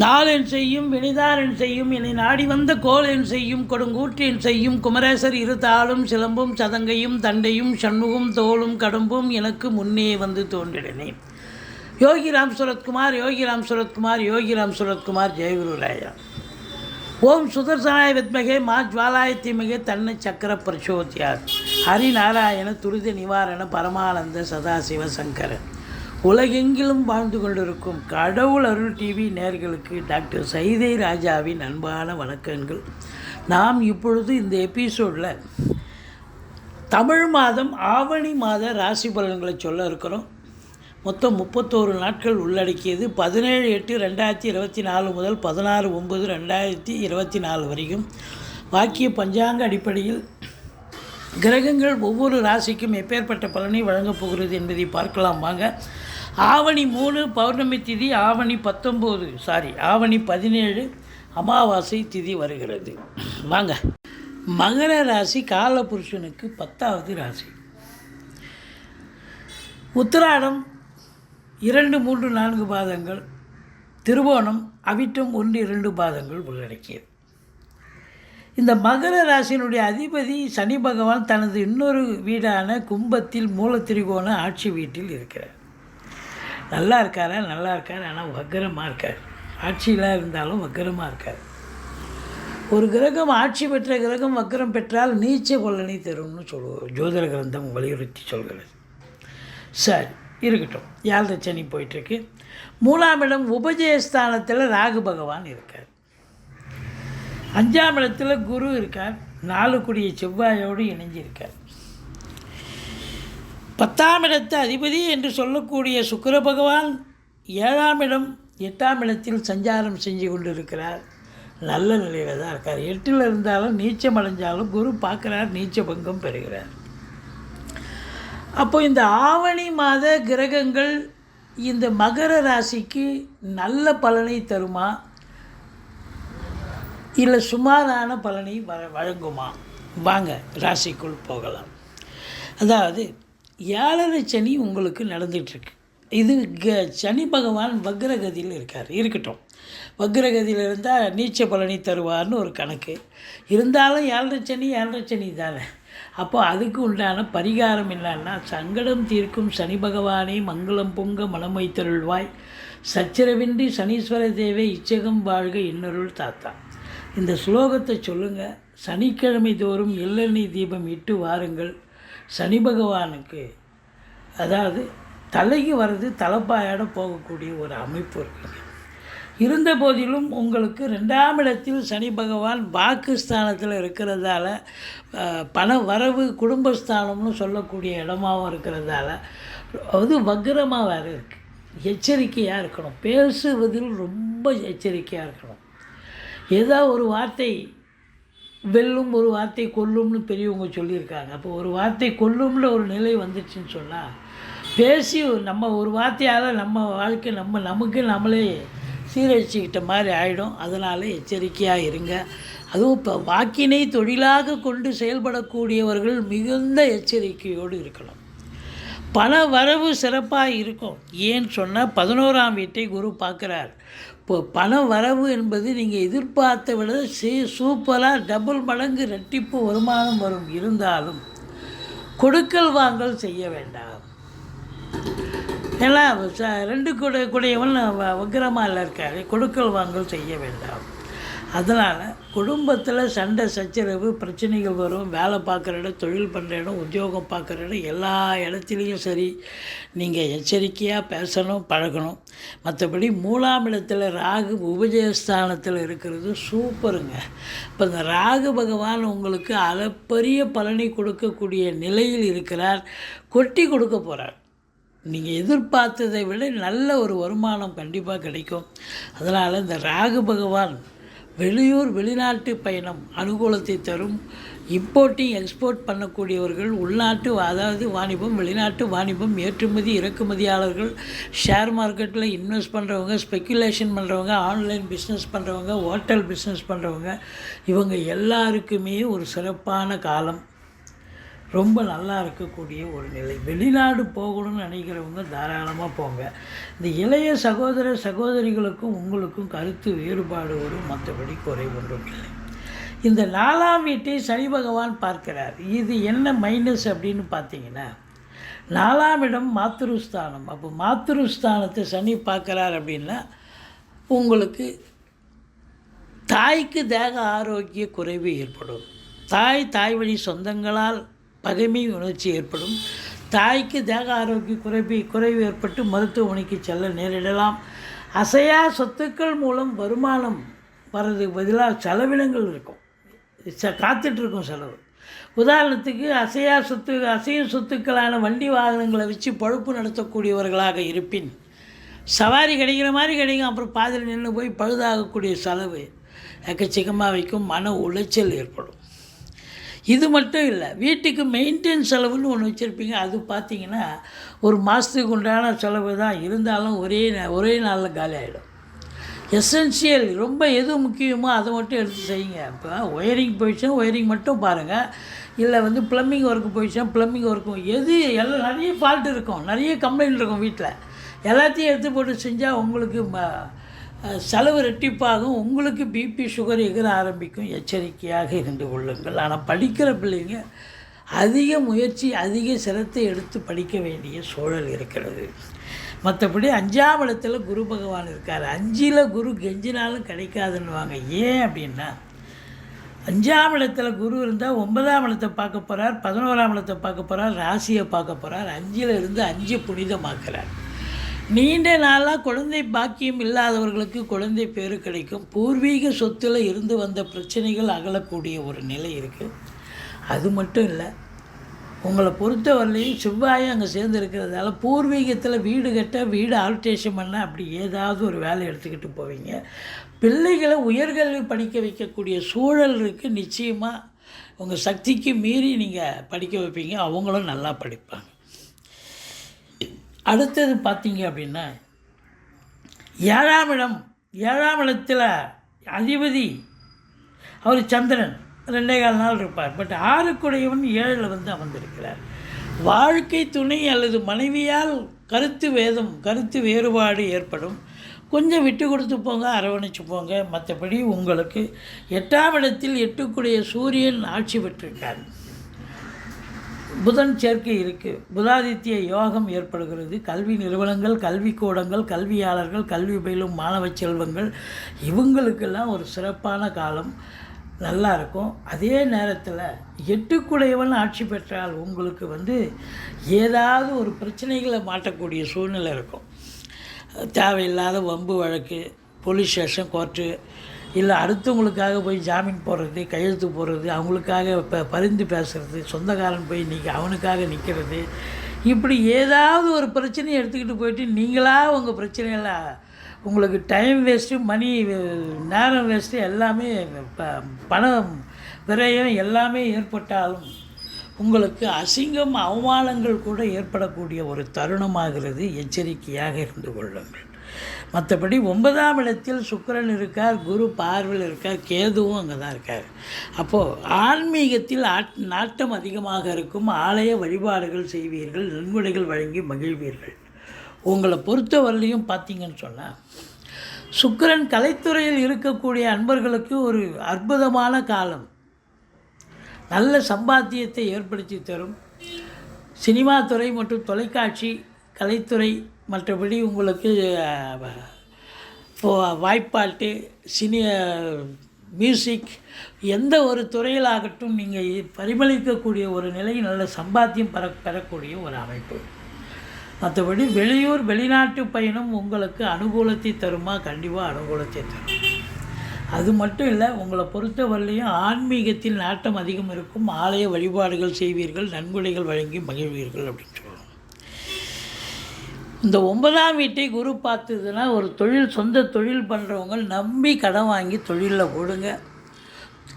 நாளென் செய்யும் வினிதாரன் செய்யும் என்னை நாடி வந்த கோலென் செய்யும் கொடுங்கூற்றேன் செய்யும் குமரேசர் இருத்தாளும் சிலம்பும் சதங்கையும் தண்டையும் சண்முகம் தோளும் கடம்பும் எனக்கு முன்னே வந்து தோன்றினேன் யோகிராம் சுரத்குமார் யோகிராம் சுரத்குமார் யோகிராம் சுரத்குமார் ஜெயகுருராயா ஓம் சுதர்சனாய வித்மகே மா ஜுவாலாய தீமகே தன்னை சக்கர பிரச்சோத்தியார் ஹரிநாராயண துரித நிவாரண பரமானந்த சதாசிவ சங்கரன். உலகெங்கிலும் வாழ்ந்து கொண்டிருக்கும் கடவுள் அருள் டிவி நேர்களுக்கு டாக்டர் சைதை ராஜாவின் அன்பான வணக்கங்கள். நாம் இப்பொழுது இந்த எபிசோடில் தமிழ் மாதம் ஆவணி மாத ராசி பலன்களை சொல்ல இருக்கிறோம். மொத்தம் முப்பத்தோரு நாட்கள் உள்ளடக்கியது. பதினேழு எட்டு ரெண்டாயிரத்தி இருபத்தி நாலு முதல் பதினாறு ஒம்பது ரெண்டாயிரத்தி இருபத்தி நாலு வரைக்கும் வாக்கிய பஞ்சாங்க அடிப்படையில் கிரகங்கள் ஒவ்வொரு ராசிக்கும் எப்பேற்பட்ட பலனை வழங்கப் போகிறது என்பதை பார்க்கலாம். வாங்க ஆவணி மூணு பௌர்ணமி திதி ஆவணி பத்தொம்போது சாரி ஆவணி பதினேழு அமாவாசை திதி வருகிறது. வாங்க. மகர ராசி காலபுருஷனுக்கு பத்தாவது ராசி. உத்திராடம் இரண்டு மூன்று நான்கு பாதங்கள். திருவோணம் அவிட்டம் ஒன்று இரண்டு பாதங்கள் உள்ளடக்கியது. இந்த மகர ராசியினுடைய அதிபதி சனி பகவான் தனது இன்னொரு வீடான கும்பத்தில் மூலத்திரிகோண ஆட்சி வீட்டில் இருக்கிறார். நல்லா இருக்காரா? நல்லா இருக்கார். ஆனால் வக்கரமாக இருக்கார். ஆட்சியில் இருந்தாலும் வக்கரமாக இருக்கார். ஒரு கிரகம் ஆட்சி பெற்ற கிரகம் வக்கரம் பெற்றால் நீச்ச பலனை தரும்னு சொல்லுவோம் ஜோதிட கிரந்தம் வலியுறுத்தி சொல்கிறது. சரி இருக்கட்டும். யாழ்ரை சனி போயிட்டுருக்கு. மூணாம் இடம் உபஜயஸ்தானத்தில் ராகு பகவான் இருக்கார். அஞ்சாம் இடத்தில் குரு இருக்கார். நாலு குடிய செவ்வாயோடு இணைஞ்சிருக்கார். பத்தாம் இடத்து அதிபதி என்று சொல்லக்கூடிய சுக்கர பகவான் ஏழாம் இடம் எட்டாம் இடத்தில் சஞ்சாரம் செஞ்சு கொண்டு இருக்கிறார் நல்ல நிலையில் தான் இருக்கார். எட்டில் இருந்தாலும் நீச்சம் அடைஞ்சாலும் குரு பார்க்குறார் நீச்ச பங்கம் பெறுகிறார். அப்போ இந்த ஆவணி மாத கிரகங்கள் இந்த மகர ராசிக்கு நல்ல பலனை தருமா? இல்லை சுமாரான பலனை வ வழங்குமா? வாங்க ராசிக்குள் போகலாம். அதாவது ஏழரை சனி உங்களுக்கு நடந்துகிட்ருக்கு. இது க சனி பகவான் வக்ரகதியில் இருக்கார். இருக்கட்டும். வக்ரகதியில் இருந்தால் நீச்ச பலனி தருவார்னு ஒரு கணக்கு. இருந்தாலும் ஏழரை சனி ஏழரை சனி தானே. அப்போ அதுக்கு உண்டான பரிகாரம் என்னன்னா சங்கடம் தீர்க்கும் சனி பகவானே மங்களம் பொங்க மனம் வைத்தருள்வாய். சச்சரவின்றி சனீஸ்வர தேவை இச்சகம் வாழ்க இன்னருள் தாத்தா. இந்த ஸ்லோகத்தை சொல்லுங்கள் சனிக்கிழமை தோறும் எள்ளெண்ணெய் தீபம் இட்டு வாருங்கள். சனி பகவானுக்கு அதாவது தலைக்கு வர்றது தலைப்பாயோட போகக்கூடிய ஒரு அமைப்பு இருக்குங்க இருந்த போதிலும் உங்களுக்கு ரெண்டாம் இடத்தில் சனி பகவான் வாக்குஸ்தானத்தில் இருக்கிறதால பண வரவு குடும்பஸ்தானம்னு சொல்லக்கூடிய இடமாவும் இருக்கிறதால அது வக்ரமாக வேறு இருக்குது எச்சரிக்கையாக இருக்கணும். பேசுவதில் ரொம்ப எச்சரிக்கையாக இருக்கணும். ஏதோ ஒரு வார்த்தை வெல்லும் ஒரு வார்த்தை கொல்லும்னு பெரியவங்க சொல்லியிருக்காங்க. அப்போ ஒரு வார்த்தை கொல்லும்ல ஒரு நிலை வந்துச்சுன்னு சொன்னால் பேசி நம்ம ஒரு வார்த்தையால் நம்ம வாழ்க்கை நம்ம நமக்கு நம்மளே சீரழிச்சுக்கிட்ட மாதிரி ஆகிடும் அதனால் எச்சரிக்கையாக இருங்க. அதுவும் இப்போ வாக்கினை தொழிலாக கொண்டு செயல்படக்கூடியவர்கள் மிகுந்த எச்சரிக்கையோடு இருக்கணும். பண வரவு சிறப்பாக இருக்கும். ஏன்னு சொன்னால் பதினோராம் வீட்டை குரு பார்க்குறார். இப்போ பண வரவு என்பது நீங்கள் எதிர்பார்த்த விட சே சூப்பராக டபுள் மடங்கு ரெட்டிப்பு வருமானம் வரும். இருந்தாலும் கொடுக்கல் வாங்கல் செய்ய வேண்டாம். ஏன்னா ச- ரெண்டு கூட குடையவன் வ- இருக்காரு. கொடுக்கல் வாங்கல் செய்ய வேண்டாம். அதனால் குடும்பத்தில் சண்டை சச்சரவு பிரச்சனைகள் வரும் வேலை பார்க்குற இடம் தொழில் பண்ணுற இடம் உத்தியோகம் பார்க்குற இடம் எல்லா இடத்துலையும் சரி. நீங்கள் எச்சரிக்கையாக பேசணும் பழகணும். மற்றபடி மூணாம் இடத்துல ராகு உபஜயஸ்தானத்தில் இருக்கிறது சூப்பருங்க. இப்போ இந்த ராகு பகவான் உங்களுக்கு அளப்பரிய பலனை கொடுக்கக்கூடிய நிலையில் இருக்கிறார். கொட்டி கொடுக்க போகிறார் நீங்கள் எதிர்பார்த்ததை விட நல்ல ஒரு வருமானம் கண்டிப்பாக கிடைக்கும். அதனால் இந்த ராகு பகவான் வெளியூர் வெளிநாட்டு பயணம் அனுகூலத்தை தரும். இம்போர்ட்டிங் எக்ஸ்போர்ட் பண்ணக்கூடியவர்கள் உள்நாட்டு அதாவது வாணிபம் வெளிநாட்டு வாணிபம் ஏற்றுமதி இறக்குமதியாளர்கள் ஷேர் மார்க்கெட்டில் இன்வெஸ்ட் பண்ணுறவங்க ஸ்பெக்குலேஷன் பண்ணுறவங்க ஆன்லைன் பிஸ்னஸ் பண்ணுறவங்க ஹோட்டல் பிஸ்னஸ் பண்ணுறவங்க இவங்க எல்லாருக்குமே ஒரு சிறப்பான காலம். ரொம்ப நல்லா இருக்கக்கூடிய ஒரு நிலை. வெளிநாடு போகணும்னு நினைக்கிறவங்க தாராளமாக போங்க. இந்த இளைய சகோதர சகோதரிகளுக்கும் உங்களுக்கும் கருத்து வேறுபாடு வரும் மற்றபடி குறை ஒன்றும் இல்லை. இந்த நாலாம் வீட்டை சனி பகவான் பார்க்கிறார். இது என்ன மைனஸ் அப்படின்னு பார்த்தீங்கன்னா நாலாம் இடம் மாத்திருஸ்தானம் அப்போ மாத்திருஸ்தானத்தை சனி பார்க்குறார் அப்படின்னா உங்களுக்கு தாய்க்கு தேக ஆரோக்கிய குறைவு ஏற்படும். தாய் தாய் வழி சொந்தங்களால் பகைமை உணர்ச்சி ஏற்படும். தாய்க்கு தேக ஆரோக்கிய குறைப்பு குறைவு ஏற்பட்டு மருத்துவமனைக்கு செல்ல நேரிடலாம். அசையா சொத்துக்கள் மூலம் வருமானம் வர்றதுக்கு பதிலாக செலவினங்கள் இருக்கும். ச காத்துட்ருக்கும் செலவு. உதாரணத்துக்கு அசையா சொத்து அசையும் சொத்துக்களான வண்டி வாகனங்களை வச்சு பழுப்பு நடத்தக்கூடியவர்களாக இருப்பின் சவாரி கிடைக்கிற மாதிரி கிடைக்கும். அப்புறம் பாதியில் நின்று போய் பழுதாகக்கூடிய செலவு எக்கச்சக்கமாக வைக்கும் மன உளைச்சல் ஏற்படும். இது மட்டும் இல்லை வீட்டுக்கு மெயின்டைன் செலவுன்னு ஒன்று வச்சுருப்பீங்க. அது பார்த்தீங்கன்னா ஒரு மாதத்துக்கு உண்டான செலவு தான். இருந்தாலும் ஒரே ஒரே நாளில் காலி ஆகிடும் எசென்சியல் ரொம்ப எது முக்கியமோ அதை மட்டும் எடுத்து செய்யுங்க. இப்போ ஒயரிங் போயிடுச்சுன்னா ஒயரிங் மட்டும் பாருங்கள் இல்லை வந்து ப்ளம்பிங் ஒர்க்கு போயிடுச்சுன்னா ப்ளம்பிங் ஒர்க்கும் எது எல்லாம் நிறைய ஃபால்ட் இருக்கும். நிறைய கம்ப்ளைண்ட் இருக்கும் வீட்டில் எல்லாத்தையும் எடுத்து போட்டு செஞ்சால் உங்களுக்கு செலவு ரெட்டிப்பாகும் உங்களுக்கு பிபி சுகர் எகிற ஆரம்பிக்கும் எச்சரிக்கையாக இருந்து கொள்ளுங்கள். ஆனால் படிக்கிற பிள்ளைங்க அதிக முயற்சி அதிக சிரத்தை எடுத்து படிக்க வேண்டிய சூழல் இருக்கிறது. மற்றபடி அஞ்சாம் இடத்துல குரு பகவான் இருக்கார். அஞ்சில் குரு கெஞ்சினாலும் கிடைக்காதுன்னுவாங்க. ஏன் அப்படின்னா அஞ்சாம் இடத்துல குரு இருந்தால் ஒன்பதாம் இடத்தை பார்க்க போகிறார் பதினோராம் இடத்தை பார்க்க போகிறார் ராசியை பார்க்க போகிறார் அஞ்சில் இருந்து அஞ்சு புனிதமாக்குறார். நீண்ட நாளாக குழந்தை பாக்கியம் இல்லாதவர்களுக்கு குழந்தை பேர் கிடைக்கும். பூர்வீக சொத்தில் இருந்து வந்த பிரச்சனைகள் அகலக்கூடிய ஒரு நிலை இருக்குது அது மட்டும் இல்லை உங்களை பொறுத்தவரையிலையும் செவ்வாயும் அங்கே சேர்ந்து இருக்கிறதால பூர்வீகத்தில் வீடு கட்ட வீடு ஆல்ட்ரேஷன் பண்ண அப்படி ஏதாவது ஒரு வேலை எடுத்துக்கிட்டு போவீங்க. பிள்ளைகளை உயர்கல்வி படிக்க வைக்கக்கூடிய சூழல் இருக்குது நிச்சயமாக உங்கள் சக்திக்கு மீறி நீங்கள் படிக்க வைப்பீங்க. அவங்களும் நல்லா படிப்பாங்க. அடுத்தது பார்த்தீங்க அப்படின்னா ஏழாம் இடம் ஏழாம் இடத்தில் அதிபதி அவர் சந்திரன். ரெண்டே கால் நாள் இருப்பார். பட் ஆறுக்குடையவன் ஏழில் வந்து அமர்ந்திருக்கிறார். வாழ்க்கை துணை அல்லது மனைவியால் கருத்து வேதம் கருத்து வேறுபாடு ஏற்படும். கொஞ்சம் விட்டு கொடுத்து போங்க அரவணைச்சு போங்க. மற்றபடி உங்களுக்கு எட்டாம் இடத்தில் எட்டுக்குடைய சூரியன் ஆட்சி பெற்றிருக்கார். புதன் சேர்க்கை இருக்குது புதாதித்ய யோகம் ஏற்படுகிறது. கல்வி நிறுவனங்கள் கல்விக்கூடங்கள் கல்வியாளர்கள் கல்வி பயிலும் மாணவ செல்வங்கள் இவங்களுக்கெல்லாம் ஒரு சிறப்பான காலம். நல்லா இருக்கும். அதே நேரத்தில் எட்டுக்குடையவன் ஆட்சி பெற்றால் உங்களுக்கு வந்து ஏதாவது ஒரு பிரச்சனைகளை மாட்டக்கூடிய சூழ்நிலை இருக்கும். தேவையில்லாத வம்பு வழக்கு போலீஸ் ஸ்டேஷன் கோர்ட்டு இல்லை அடுத்தவங்களுக்காக போய் ஜாமீன் போடுறது கையெழுத்து போடுறது அவங்களுக்காக இப்போ பரிந்து பேசுகிறது சொந்தக்காரன் போய் நிற்க அவனுக்காக நிற்கிறது இப்படி ஏதாவது ஒரு பிரச்சனையை எடுத்துக்கிட்டு போயிட்டு நீங்களாக உங்கள் பிரச்சனையெல்லாம் உங்களுக்கு டைம் வேஸ்ட்டு மணி நேரம் வேஸ்ட்டு எல்லாமே ப- பணம் விரயம் எல்லாமே ஏற்பட்டாலும் உங்களுக்கு அசிங்கம் அவமானங்கள் கூட ஏற்படக்கூடிய ஒரு தருணமாகிறது எச்சரிக்கையாக இருந்து கொள்ளுங்கள். மற்றபடி ஒன்பதாம் இடத்தில் சுக்கரன் இருக்கார் குரு பார்வையில் இருக்கார் கேதுவும் அங்கே தான் இருக்கார். அப்போது ஆன்மீகத்தில் ஆட் நாட்டம் அதிகமாக இருக்கும். ஆலய வழிபாடுகள் செய்வீர்கள் நன்கொடைகள் வழங்கி மகிழ்வீர்கள். உங்களை பொறுத்தவரையிலையும் பார்த்தீங்கன்னு சொன்னால் சுக்கரன் கலைத்துறையில் இருக்கக்கூடிய அன்பர்களுக்கு ஒரு அற்புதமான காலம். நல்ல சம்பாத்தியத்தை ஏற்படுத்தி தரும். சினிமா துறை மற்றும் தொலைக்காட்சி கலைத்துறை மற்றபடி உங்களுக்கு இப்போ வாய்ப்பாட்டு சினி மியூசிக் எந்த ஒரு துறையிலாகட்டும் நீங்கள் பரிமளிக்கக்கூடிய ஒரு நிலை நல்ல சம்பாத்தியம் பெற பெறக்கூடிய ஒரு அமைப்பு. மற்றபடி வெளியூர் வெளிநாட்டு பயணம் உங்களுக்கு அனுகூலத்தை தருமா? கண்டிப்பாக அனுகூலத்தை தரும். அது மட்டும் இல்லை உங்களை பொறுத்தவரையிலையும் ஆன்மீகத்தில் நாட்டம் அதிகம் இருக்கும். ஆலய வழிபாடுகள் செய்வீர்கள் நன்கொடைகள் வழங்கி மகிழ்வீர்கள் அப்படின்னு இந்த ஒன்பதாம் வீட்டை குரு பார்த்ததுன்னா ஒரு தொழில் சொந்த தொழில் பண்ணுறவங்க நம்பி கடன் வாங்கி தொழிலில் போடுங்க.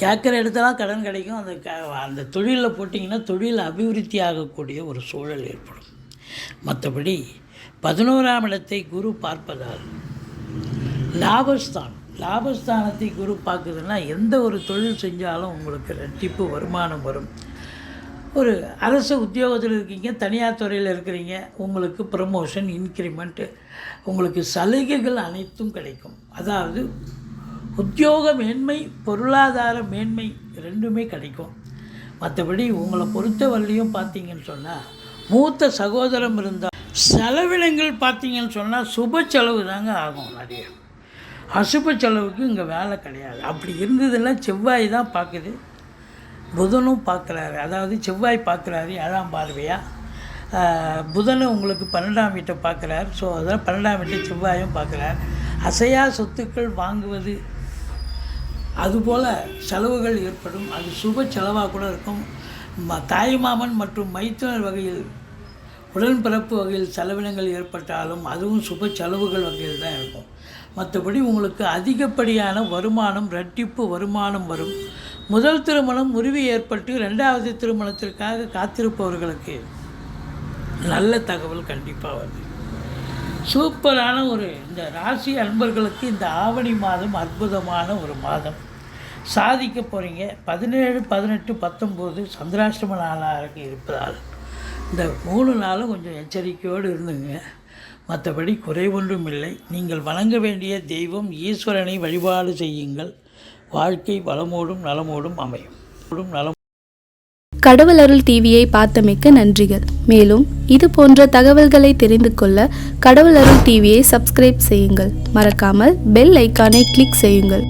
கேட்குற இடத்துலாம் கடன் கிடைக்கும். அந்த க அந்த தொழிலில் போட்டிங்கன்னா தொழில் அபிவிருத்தி ஆகக்கூடிய ஒரு சூழல் ஏற்படும். மற்றபடி பதினோராம் இடத்தை குரு பார்ப்பதால் லாபஸ்தான் லாபஸ்தானத்தை குரு பார்க்குதுன்னா எந்த ஒரு தொழில் செஞ்சாலும் உங்களுக்கு ரெட்டிப்பு வருமானம் வரும். ஒரு அரசு உத்தியோகத்தில் இருக்கீங்க தனியார் துறையில் இருக்கிறீங்க உங்களுக்கு ப்ரமோஷன் இன்க்ரிமெண்ட்டு உங்களுக்கு சலுகைகள் அனைத்தும் கிடைக்கும். அதாவது உத்தியோக மேன்மை பொருளாதார மேன்மை ரெண்டுமே கிடைக்கும். மற்றபடி உங்களை பொறுத்த வரலையும் பார்த்தீங்கன்னு சொன்னால் மூத்த சகோதரம் இருந்தால் செலவினங்கள் பார்த்தீங்கன்னு சொன்னால் சுப செலவு தாங்க ஆகும் நிறைய. அசுப செலவுக்கு இங்கே வேலை கிடையாது. அப்படி இருந்ததெல்லாம் செவ்வாய் தான் பார்க்குது. புதனும் பார்க்குறாரு. அதாவது செவ்வாய் பார்க்குறாரு ஏழாம் பார்வையாக புதனும் உங்களுக்கு பன்னெண்டாம் வீட்டை பார்க்குறாரு. ஸோ அதான் பன்னெண்டாம் வீட்டை செவ்வாயும் பார்க்குறார். அசையா சொத்துக்கள் வாங்குவது அதுபோல் செலவுகள் ஏற்படும். அது சுப செலவாக கூட இருக்கும். ம தாய்மாமன் மற்றும் மைத்துனர் வகையில் உடன்பிறப்பு வகையில் செலவினங்கள் ஏற்பட்டாலும் அதுவும் சுப செலவுகள் வகையில் தான் இருக்கும். மற்றபடி உங்களுக்கு அதிகப்படியான வருமானம் ரெட்டிப்பு வருமானம் வரும். முதல் திருமணம் முறிவு ஏற்பட்டு ரெண்டாவது திருமணத்திற்காக காத்திருப்பவர்களுக்கு நல்ல தகவல் கண்டிப்பாக வருது. சூப்பரான ஒரு இந்த ராசி அன்பர்களுக்கு இந்த ஆவணி மாதம் அற்புதமான ஒரு மாதம். சாதிக்க போகிறீங்க பதினேழு பதினெட்டு பத்தொம்போது சந்திராஷ்டம நாளாக இருப்பதால் இந்த மூணு நாளும் கொஞ்சம் எச்சரிக்கையோடு இருந்துங்க. மற்றபடி குறை ஒன்றும் இல்லை. நீங்கள் வணங்க வேண்டிய தெய்வம் ஈஸ்வரனை வழிபாடு செய்யுங்கள். வாழ்க்கை வளமோடும் நலமோடும் அமையும். நலம் கடவுள் அருள் டிவியை பார்த்தமைக்க நன்றிகள். மேலும் இது போன்ற தகவல்களை தெரிந்து கொள்ள கடவுள் அருள் டிவியை சப்ஸ்கிரைப் செய்யுங்கள். மறக்காமல் பெல் ஐக்கானை கிளிக் செய்யுங்கள்.